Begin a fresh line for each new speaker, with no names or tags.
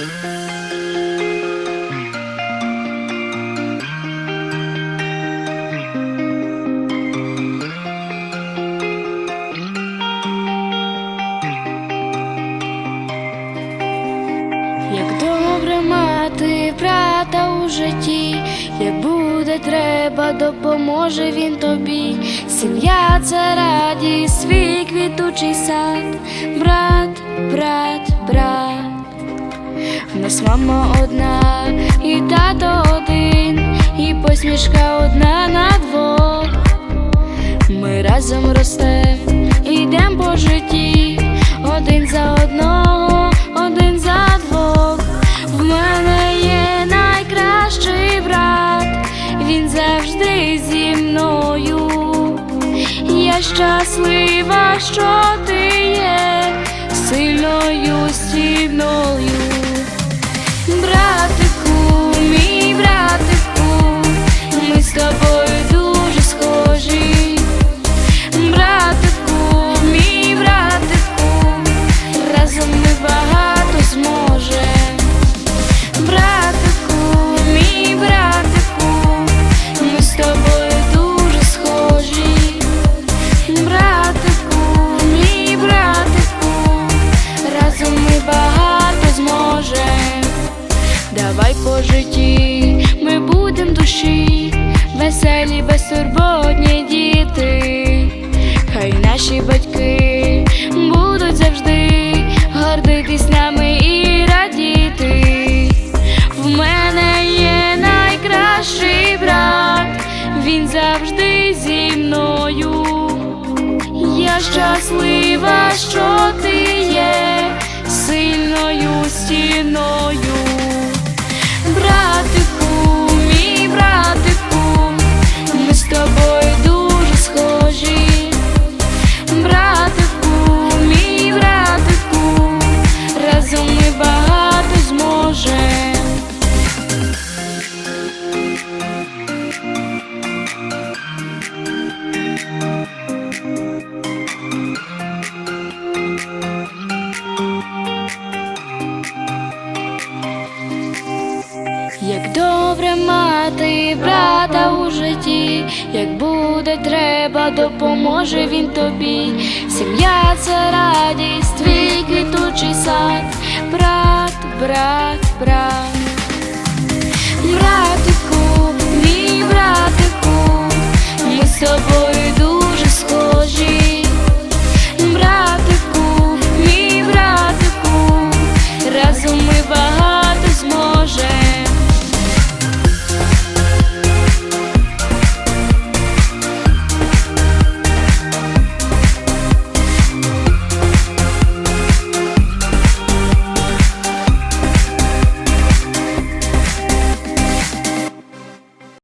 Як добре мати брата у житті, як буде треба, допоможе він тобі. Сім'я це радість, свій квітучий сад, брат, брат, мама одна, і тато один, і посмішка одна на двох. Ми разом ростем, йдем по житті, один за одного, один за двох. В мене є найкращий брат, він завжди зі мною. Я щаслива, що ти є сильною стіною. По житті ми будем душі, веселі, безтурботні діти. Хай наші батьки будуть завжди гордитись нами і радіти. В мене є найкращий брат, він завжди зі мною. Я щаслива, що добре мати брата у житті, як буде треба, допоможе він тобі. Сім'я це радість, твій квітучий сад, брат, брат, брат.